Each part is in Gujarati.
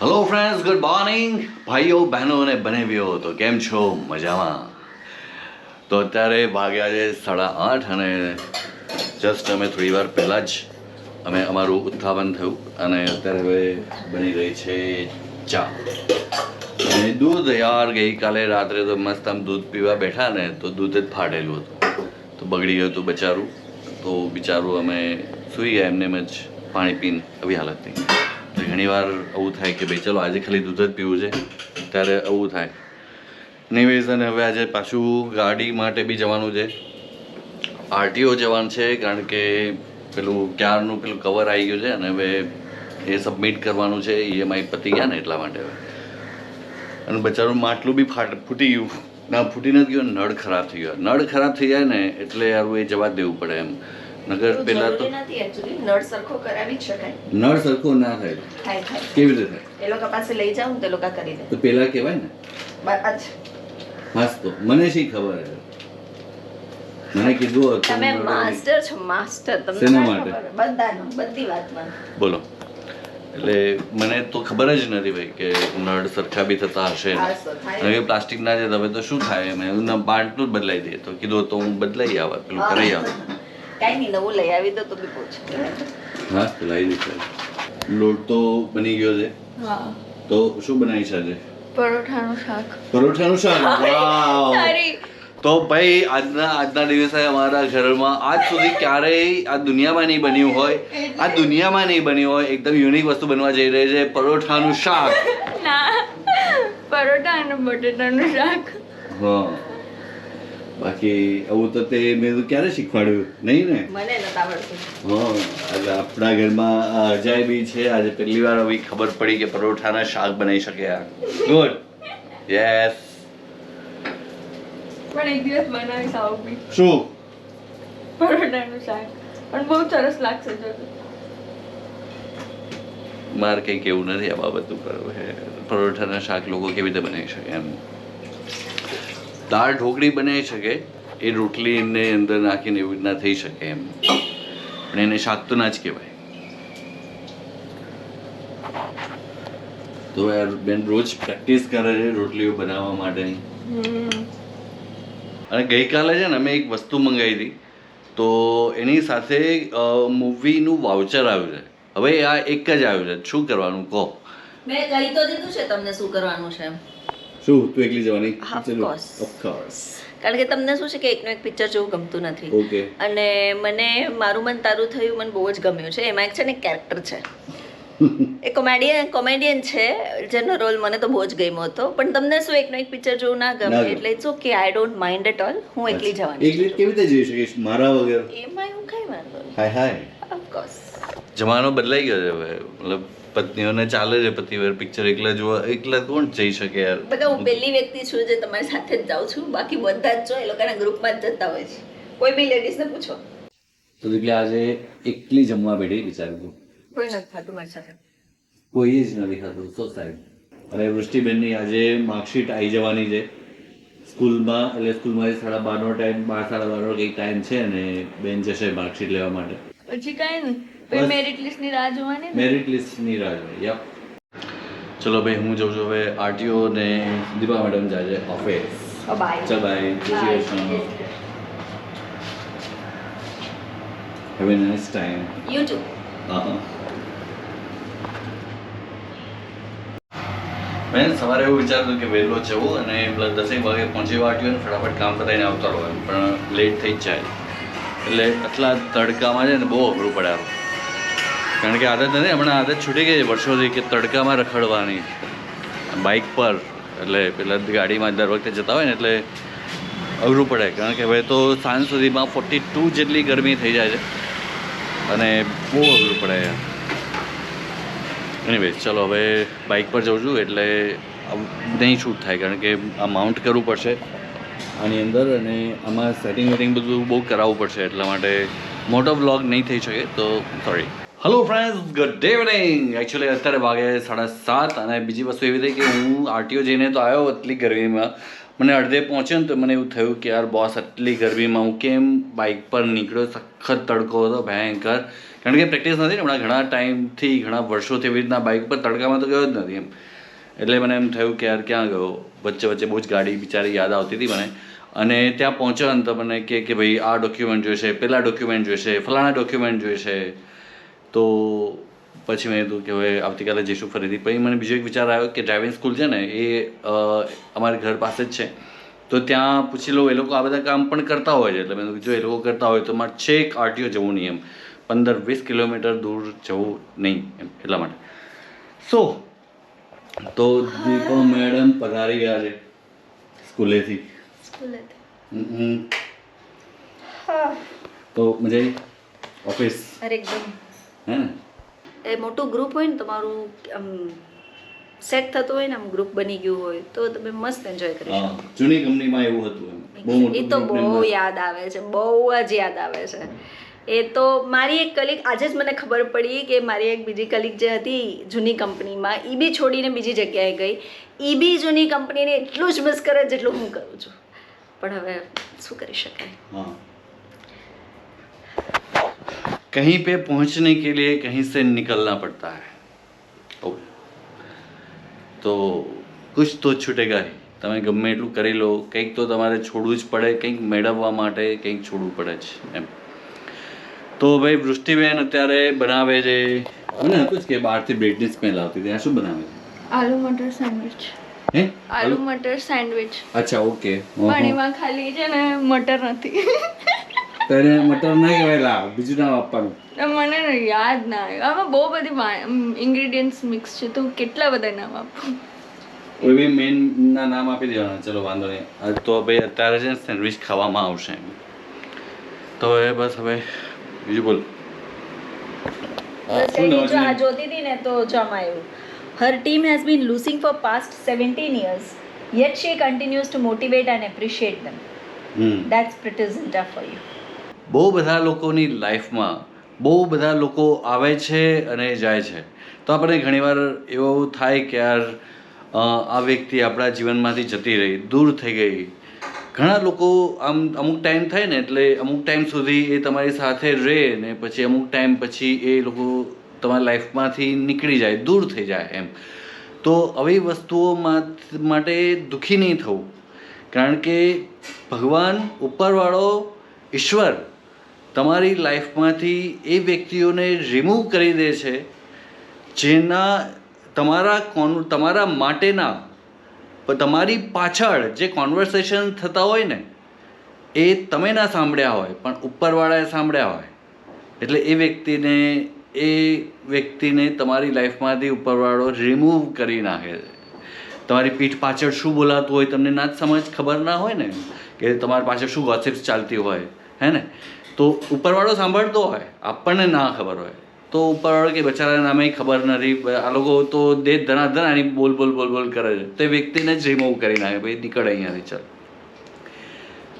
હેલો ફ્રેન્ડ્સ ગુડ મોર્નિંગ ભાઈઓ, બહેનો અને બનેવીઓ, તો કેમ છો? મજામાં? તો અત્યારે વાગ્યા છે સાડા આઠ અને જસ્ટ અમે થોડી વાર પહેલાં જ અમે અમારું ઉત્થાપન થયું અને અત્યારે હવે બની રહી છે ચા. અને દૂધ યાર, ગઈકાલે રાત્રે તો મસ્ત આમ દૂધ પીવા બેઠા ને, તો દૂધ જ ફાટેલું હતું. તો બગડી ગયું હતું બચારું. તો બિચારું અમે સૂઈ ગયા, એમને એમ જ પાણી પીને, આવી હાલત થઈ ઘણી વાર આવું થાય કે ભાઈ ચલો આજે ખાલી દૂધ જ પીવું છે, ત્યારે આવું થાય. નહીં અને હવે આજે પાછું ગાડી માટે બી જવાનું છે. આરટીઓ જવાનું છે, કારણ કે પેલું ક્યારનું પેલું કવર આવી ગયું છે, અને હવે એ સબમિટ કરવાનું છે ઈએમઆઈ પતી ગયા ને એટલા માટે હવે. અને બચારું માટલું બી ફાટ, ફૂટી ગયું. ના, ફૂટી નથી ગયું, નળ ખરાબ થઈ ગયો. નળ ખરાબ થઈ જાય ને એટલે યાર એ જવા દેવું પડે એમ. નગર પહેલા તો. નળ સરખો કરાવી શકાય. નળ સરખો ના થાય. કેવી રીતે થાય? એ લોકો પાસે લઈ જાઉં તે લોકો કરી દે. તો પેલા કહેવાય ને. બસ તો. મને શી ખબર હે મને કીધું તમે માસ્ટર છો માસ્ટર તમને શેના માટે? બધાનો બધી વાતમાં. બોલો. એટલે મને તો ખબર જ નથી ભાઈ કે નળ સરખા બી થતા હશે. હવે પ્લાસ્ટિક ના છે હવે તો શું થાય? મેં પાર્ટનું જ બદલાઈ દે તો કીધું તો હું બદલાઈ આવે પેલું કરાઈ આવે. કાંઈ નહીં નવું લઈ આવી દો તો બી પૂછ હા લઈ દીધું લોટ તો બની ગયો છે. હા. તો શું બનાવી છે આજે? પરોઠાનું શાક. પરોઠાનું શાક? વાવ. તો ભાઈ આજના આજના દિવસે અમારા ઘરમાં આજ સુધી ક્યારેય આ દુનિયામાં નહીં બન્યું હોય. આ દુનિયામાં નહીં બન્યું હોય. એકદમ યુનિક વસ્તુ બનવા જઈ રહી છે. પરોઠાનું શાક. ના. પરોઠા અને બટેટાનું શાક. હા. બાકી આવું તો તે મેં તો ક્યારે શીખવાડ્યું? નહીં ને? મને નથી હા એટલે આપણા ઘરમાં આ અજાય બી છે. આજે પહેલી વાર આવી ખબર પડી કે પરોઠાના શાક બનાવી શકે આ. ગુડ યસ પણ એક દિવસ બનાવી આવું શું? પરોઠાનું શાક. પણ બહુ સરસ લાગશે જો મારે કંઈ કેવું નથી આ બાબત ઉપર. પરોઠાના શાક લોકો કેવી રીતે બનાવી શકે એમ. દાળ ઢોકળી બનાવી શકે એ રોટલીને અંદર નાખીને એવી રીતના થઈ શકે એમ. પણ એને શાક તો ના જ કહેવાય. તો યાર બેન રોજ પ્રેક્ટિસ કરે છે રોટલીઓ બનાવવા માટેની. અને ગઈકાલે છે ને અમે એક વસ્તુ મંગાવી હતી તો એની સાથે મૂવીનું વાઉચર આવ્યું છે. હવે આ એક જ આવ્યું છે. શું કરવાનું? કહો. મેં કહી તો દીધું છે તમને શું કરવાનું છે એમ. શું તું એકલી જવાની? ઓફકોર્સ કારણ કે તમને શું છે કે એકનું એક પિક્ચર જેવું ગમતું નથી. ઓકે અને મને મારું મન તારું થયું મને બહુ જ ગમ્યું છે. એમાં એક છે ને કેરેક્ટર છે. એ કોમેડિયન કોમેડિયન છે જેનો રોલ મને તો બહુ જ ગમ્યો હતો. પણ તમને શું એકનો એક પિક્ચર જોવું ના ગમે? ગમે. એટલે it's okay I don't mind at all હું એકલી જવાની એકલી કેવી રીતે જઈ શકીશ? મારા વગર? એમાં હું કઈ વાંધો હાય હાય. ઓફકોર્સ જમાનો બદલાઈ ગયો છે હવે. મતલબ પત્નીઓને ચાલે છે પતિવાર પિક્ચર એકલા જોવા એકલા કોણ જઈ શકે યાર? બધા હું પહેલી વ્યક્તિ છું જે તમારી સાથે જ જાઉં છું બાકી બધા જ જો એ લોકોના ગ્રુપમાં જ જતા હોય છે. કોઈ બી લેડીઝને પૂછો. તો એટલે આજે એકલી જમવા બેઠી વિચારું કોઈ નથી ખાતું મારી સાથે. કોઈ જ નથી ખાતું સો સાહેબ અને વૃષ્ટિબેનની આજે માર્કશીટ આવી જવાની છે. સ્કૂલમાં એટલે સ્કૂલમાં સાડા બારનો ટાઈમ બાર સાડા બારનો કંઈક ટાઈમ છે અને બેન જશે માર્કશીટ લેવા માટે. પછી કાંઈ નહીં. પછી મેરિટ લિસ્ટની રાહ જોવાની મેરિટ લિસ્ટની રાહ જોવાની યપ ચલો ભાઈ હું જઉં છું હવે આરટીઓ ને દીપા મેડમ જાય છે ઓફિસ બાય ચાલ બાય જય શ્રી યુ ટુ હા હા. મેં સવારે એવું વિચારતું કે વહેલો જવું અને પ્લસ દસેક વાગે પહોંચી વાટ્યું ને ફટાફટ કામ પતાવીને આવતા હોય પણ લેટ થઈ જ જાય. એટલે આટલા તડકામાં છે ને બહુ અઘરું પડે કારણ કે આદત નથી, હમણાં આદત છૂટી ગઈ વર્ષોથી કે તડકામાં રખડવાની. બાઇક પર, એટલે પેલા ગાડીમાં દર વખતે જતા હોય ને, એટલે અઘરું પડે. કારણ કે હવે તો સાંજ સુધીમાં ફોર્ટી ટુ જેટલી ગરમી થઈ જાય છે. અને બહુ અઘરું પડે. એની વેસ ચલો, હવે બાઇક પર જઉં છું, એટલે નહીં છૂટ થાય, કારણ કે આ માઉન્ટ કરવું પડશે આની અંદર અને આમાં સેટિંગ વેટિંગ બધું બહુ કરાવવું પડશે, એટલા માટે મોટો વ્લોગ નહીં થઈ શકે, તો sorry hello friends good evening actually અત્યારે વાગે સાડા સાત અને બીજી વસ્તુ એવી થઈ કે હું આરટીઓ જઈને તો આવ્યો એટલી ગરમીમાં. મને અડધે પહોંચ્યો ને તો મને એવું થયું કે યાર બોસ આટલી ગરમીમાં હું કેમ બાઇક પર નીકળ્યો? સખત તડકો હતો, ભયંકર. કારણ કે પ્રેક્ટિસ નથી ને, હમણાં ઘણા ટાઈમથી, ઘણા વર્ષોથી એવી રીતના બાઇક પર તડકામાં તો ગયો જ નથી એમ. એટલે મને એમ થયું કે યાર, ક્યાં ગયો? વચ્ચે વચ્ચે બહુ જ ગાડી બિચારી યાદ આવતી હતી મને. અને ત્યાં પહોંચ્યો ને તો મને કે ભાઈ, આ ડોક્યુમેન્ટ જોઈશે, પેલા ડોક્યુમેન્ટ જોઈશે, ફલાણા ડોક્યુમેન્ટ જોઈશે. તો પછી મેં કીધું કે હવે આવતીકાલે જઈશું ફરીથી. પછી મને બીજો એક વિચાર આવ્યો કે ડ્રાઇવિંગ સ્કૂલ છે ને એ અમારા ઘર પાસે જ છે. તો ત્યાં પૂછી લો એ લોકો આ બધા કામ પણ કરતા હોય છે. એટલે મેં જો એ લોકો કરતા હોય તો મારે છેક આરટીઓ જવું નહીં એમ. પંદર વીસ કિલોમીટર દૂર જવું નહીં એમ એટલા માટે. સો તો દીપા મેડમ પધારી ગયા છે સ્કૂલેથી. સ્કૂલેથી. તો મજા ઓફિસ? અરે એકદમ. એ મોટું ગ્રુપ હોય ને તમારું આમ સેટ થતું હોય ને આમ ગ્રુપ બની ગયું હોય તો તમે મસ્ત એન્જોય કરી શકો. જૂની કંપનીમાં એવું હતું એ તો બહુ યાદ આવે છે બહુ જ યાદ આવે છે. એ તો મારી એક કલીગ આજે જ મને ખબર પડી કે મારી એક બીજી કલીગ જે હતી જૂની કંપનીમાં એ બી છોડીને બીજી જગ્યાએ ગઈ. એ બી જૂની કંપનીને એટલું જ મિસ કરે જેટલું હું કરું છું. પણ હવે શું કરી શકાય? कहीं पे पहुंचने के लिए कहीं से निकलना पड़ता है ओके તો કુછ તો છૂટેગા હી તમે ગમે એટલું કરી લો કંઈક તો તમારે છોડવું જ પડે કંઈક મેળવવા માટે કંઈક છોડવું પડે જ એમ તો ભાઈ વૃષ્ટિબેન અત્યારે બનાવે છે મને હતું જ કે બહારથી બ્રેડની સ્મેલ આવતી હતી આ શું બનાવે છે આલુ મટર સેન્ડવિચ હે આલુ મટર સેન્ડવિચ અચ્છા ઓકે પણ એમાં ખાલી છે ને મટર નથી તને મટર ના કહેવાય લાવ બીજું નામ આપવાનું મને યાદ ના આવ્યું આમાં બહુ બધી ઇન્ગ્રેડિયન્ટ્સ મિક્સ છે તો કેટલા બધા નામ આપું? કોઈ બી મેન ના નામ આપી દેવાના ચલો વાંધો નહીં. તો ભાઈ અત્યારે છે સેન્ડવિચ ખાવામાં આવશે. તો હવે બસ હવે બીજું બોલ? જોતી હતી ને તો જમાયું આવ્યું. Her team has been losing for past seventeen years yet she continues to motivate and appreciate them hmm. That's present for you બહુ બધા લોકોની લાઈફમાં બહુ બધા લોકો આવે છે અને જાય છે. તો આપણે ઘણીવાર એવું થાય કે યાર આ વ્યક્તિ આપણા જીવનમાંથી જતી રહી, દૂર થઈ ગઈ. ઘણા લોકો આમ અમુક ટાઈમ થાય ને એટલે અમુક ટાઈમ સુધી એ તમારી સાથે રહે ને પછી અમુક ટાઈમ પછી એ લોકો તમારી લાઈફમાંથી નીકળી જાય, દૂર થઈ જાય એમ. તો આવી વસ્તુઓ માટે દુઃખી નહીં થવું. કારણ કે ભગવાન ઉપરવાળો ઈશ્વર તમારી લાઈફમાંથી એ વ્યક્તિઓને રિમૂવ કરી દે છે, જેના તમારા કોન, તમારા માટેના તમારી પાછળ જે કોન્વર્સેશન થતા હોય ને, એ તમે ના સાંભળ્યા હોય, પણ ઉપરવાળાએ સાંભળ્યા હોય. એટલે એ વ્યક્તિને એ વ્યક્તિને તમારી લાઈફમાંથી ઉપરવાળો રિમૂવ કરી નાખે છે. તમારી પીઠ પાછળ શું બોલાતું હોય તમને ના જ સમજ ખબર ના હોય ને, કે તમારી પાછળ શું ગોસિપ્સ ચાલતી હોય, હે ને? તો ઉપરવાળો સાંભળતો હોય, આપણને ના ખબર હોય. તો ઉપરવાળો કે બચારા નામે ખબર નથી. આ લોકો તો દે ધનાધન આની બોલ બોલ બોલ બોલ કરે છે. તે વ્યક્તિને જ રિમૂવ કરી નાખે ભાઈ, નીકળે અહીંયાથી, ચાલ.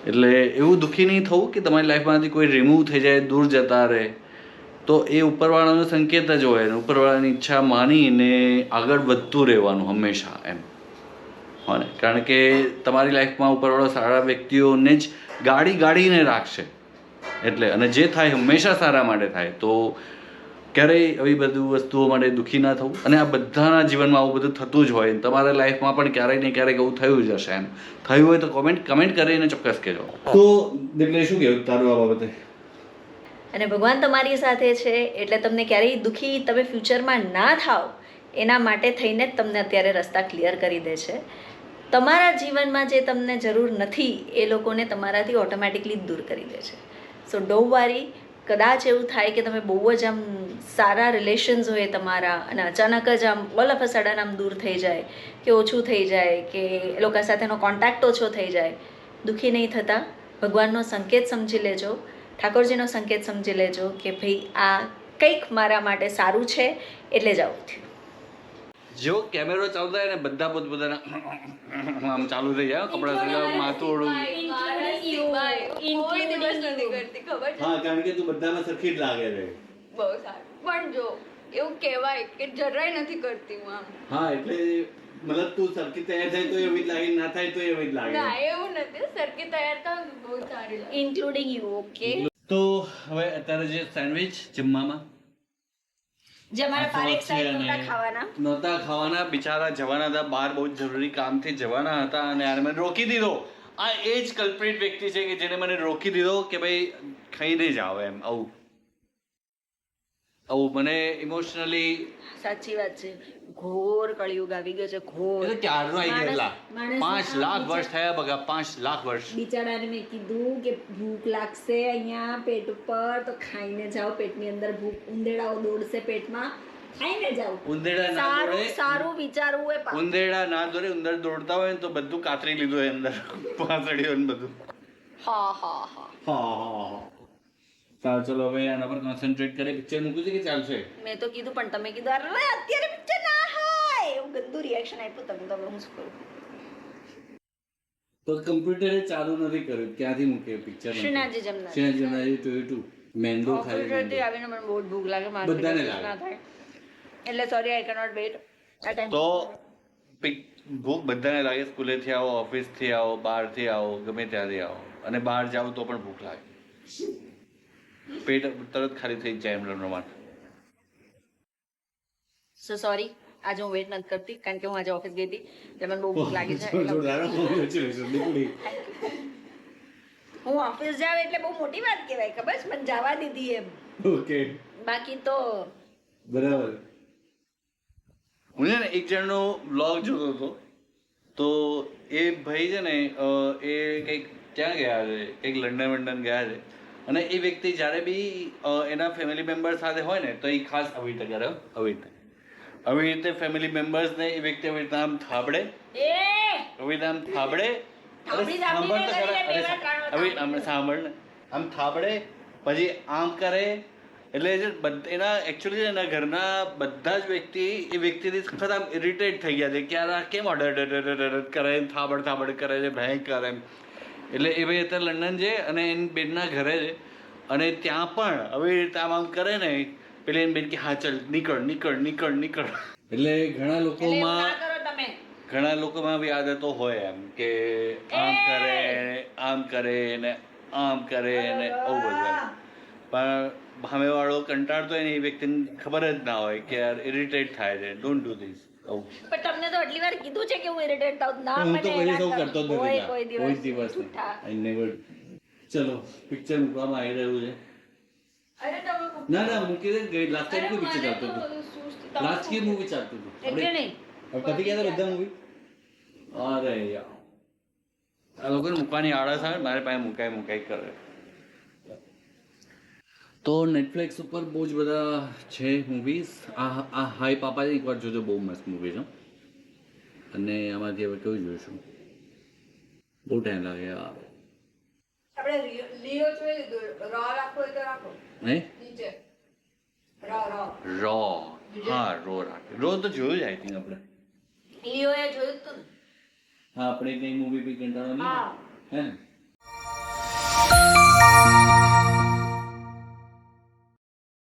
એટલે એવું દુઃખી નહીં થવું કે તમારી લાઈફમાંથી કોઈ રિમૂવ થઈ જાય, દૂર જતા રહે. તો એ ઉપરવાળાનો સંકેત જ હોય ઉપરવાળાની ઈચ્છા માનીને આગળ વધતું રહેવાનું હંમેશા એમ. હોય કારણ કે તમારી લાઈફમાં ઉપરવાળો સારા વ્યક્તિઓને જ ગાડી ગાડીને રાખશે. એટલે અને જે થાય હંમેશા સારા માટે થાય તો ક્યારેય આવી બધું વસ્તુઓ માટે દુઃખી ના થવું. અને આ બધાના જીવનમાં આવું બધું થતું જ હોય તમારા લાઈફમાં પણ ક્યારેક ને ક્યારેક એવું થયું જ હશે એમ. થયું હોય તો કોમેન્ટ કમેન્ટ કરીને ચોક્કસ કહેજો. તો એટલે શું કહેવું તારું આ બાબતે? અને ભગવાન તમારી સાથે છે એટલે તમને ક્યારેય દુઃખી તમે ફ્યુચરમાં ના થાવ એના માટે થઈને જ તમને અત્યારે રસ્તા ક્લિયર કરી દે છે. તમારા જીવનમાં જે તમને જરૂર નથી એ લોકોને તમારાથી ઓટોમેટિકલી દૂર કરી દે છે. સો ડો વારી કદાચ એવું થાય કે તમે બહુ જ આમ સારા રિલેશન્સ હોય તમારા અને અચાનક જ આમ ઓલ ઓફ સડન આમ દૂર થઈ જાય કે ઓછું થઈ જાય કે એ લોકો સાથેનો કોન્ટેક્ટ ઓછો થઈ જાય. દુઃખી નહીં થતા. ભગવાનનો સંકેત સમજી લેજો. ઠાકોરજીનો સંકેત સમજી લેજો કે ભાઈ આ કંઈક મારા માટે સારું છે. એટલે જ આવું થયું. જો કેમેરો ચાલુ હોય ને બધા પોતપોતાના આમ ચાલુ થઈ જાય કપડા સગા માથું ઓળું હા કારણ કે તું બધામાં સરખી જ લાગે છે બહુ સારું. પણ જો એવું કહેવાય કે જરાય નથી કરતી હું આમ. હા એટલે મતલબ તું સરખી તૈયાર થાય તો એવી જ લાગે ના થાય તો એવી જ ના લાગે એવું નથી. સરખી તૈયાર તો બહુ સારી ઇન્ક્લુડિંગ યુ ઓકે તો હવે અત્યારે જે સેન્ડવિચ જમવામાં જે અમારા પારેખ છે સાહેબ અને નહોતા ખાવાના. બિચારા જવાના હતા બહાર બહુ જરૂરી કામથી જવાના હતા અને આને મને રોકી દીધો. આ એ જ કલ્પ્રિટ વ્યક્તિ છે કે જેને મને રોકી દીધો કે ભાઈ ખાઈને જાઓ એમ આવું. આવું મને ઇમોશનલી સાચી વાત છે. ઘોર કળિયુગ આવી ગયો છે ઘોર. એટલે ક્યારનો આવી ગયેલા પાંચ લાખ વર્ષ થયા બગા પાંચ લાખ વર્ષ. બિચારાને મેં કીધું કે ભૂખ લાગશે અહીંયા પેટ ઉપર તો ખાઈને જાઓ પેટની અંદર ભૂખ. ઉંદેડાઓ દોડશે પેટમાં ખાઈને જાઓ. ઉંદેડા ના સારું દોડે. સારું વિચારવું એ ઉંદેડા ના દોડે ઉંદર દોડતા હોય તો બધું કાતરી લીધું હોય અંદર. પાંસળીઓ બધું. હા હા. હા હા હા. સારું ચલો હવે આના પર કોન્સન્ટ્રેટ કરે પિક્ચર મૂકું છે કે ચાલશે? મેં તો કીધું પણ તમે કીધું અરે અત્યારે પિક્ચર ના હોય. એવું ગંદુ રિએક્શન આપ્યું તમે તો હું શું કરું? તો કમ્પ્યુટરે ચાલુ નથી કર્યું. ક્યાંથી મૂકે પિક્ચર શ્રીનાથજી જમનાર. શ્રીનાથજી જમનાર ટુ ટુ. મેંદો ખાઈ કોમ્પ્યુટરથી આવીને મને બહુ ભૂખ લાગે મારે બધાને લાગે. એટલે સોરી આઈ કેનોટ વેટ આ ટાઈમ તો ભૂખ બધાને લાગે સ્કૂલેથી આવો ઓફિસથી આવો બહારથી આવો ગમે ત્યાંથી આવો. અને બહાર જાવ તો પણ ભૂખ લાગે. પેટ તરત ખાલી થઈ જાય એમ રમવા સો સોરી આજે હું વેટ નથી કરતી કારણ કે હું આજે ઓફિસ ગઈ હતી એટલે મને બહુ ભૂખ લાગી છે હું ઓફિસ જાવ એટલે બહુ મોટી વાત કહેવાય ખબર છે? મને જવા દીધી એમ. ઓકે બાકી તો બરાબર. હું છે ને એક જણનો બ્લોગ જોતો હતો તો એ ભાઈ છે ને એ કંઈક ક્યાં ગયા છે? કંઈક લંડન વંડન ગયા છે. અને એ વ્યક્તિ જ્યારે બી એના ફેમિલી મેમ્બર સાથે હોય ને તો એ ખાસ આવી રીતે કરે આવી રીતે. આવી રીતે ફેમિલી મેમ્બર્સને એ વ્યક્તિ આવી રીતે આમ થાબડે. આવી રીતે આમ થાબડે. સાંભળ તો ખરા. હવે. આમ સાંભળ આમ થાબડે પછી આમ કરે. એટલે જે બધ- એના એકચ્યુઅલી એના ઘરના બધા જ વ્યક્તિ એ વ્યક્તિથી સખત આમ ઇરિટેટ થઈ ગયા છે. કે આ કેમ ઓર્ડર કરે થાબડ થાબડ કરે છે ભયંકર એમ એટલે એ ભાઈ અત્યારે લંડન છે અને એની બેનના ઘરે છે. અને ત્યાં પણ હવે આમ આમ કરે ને પેલી એની બેન કે હા ચાલ નીકળ નીકળ નીકળ નીકળ. એટલે ઘણા તમે. ઘણા લોકોમાં આવી આદતો હોય એમ કે આમ કરે આમ કરે ને આમ કરે ને આવું બધું. પણ સામેવાળો કંટાળતો હોય ને એ વ્યક્તિને ખબર જ ના હોય કે યાર ઇરિટેટ થાય છે. ડોન્ટ ડુ ધીસ પણ તમને તો આટલી વાર કીધું છે કે હું ઇરિટેટ થાઉં ના હું તો કોઈ દિવસ કરતો જ નથી કોઈ દિવસ આઈ નેવર ચલો પિક્ચર મૂકવામાં આવી રહ્યું છે. અરે તમે ના ના મૂકી દે. ગઈ લાસ્ટ ટાઈમ કોઈ પિક્ચર ચાલતું હતું. લાસ્ટ કી મૂવી ચાલતું હતું. એટલે નહીં. હવે પતી ગયા હતા બધા મૂવી અરે યાર. આ લોકોને મૂકવાની આળસ આવે મારે પાસે મુકાય મુકાય કરે. તો નેટફ્લિક્સ ઉપર બહુ જ બધા છે મૂવીઝ આ આ હાઈ પાપા એકવાર જોજો બહુ મસ્ત મૂવી છે. અને આમાંથી હવે કયું જોઈશું? બહુ ટાઈમ લાગે રો હે? રો રાખે. રો તો જોયું જ આઈ થિંક આપણે. લિયોએ જોયું તું હા આપણે કઈ મૂવી બી કંટાળો નહીં હે?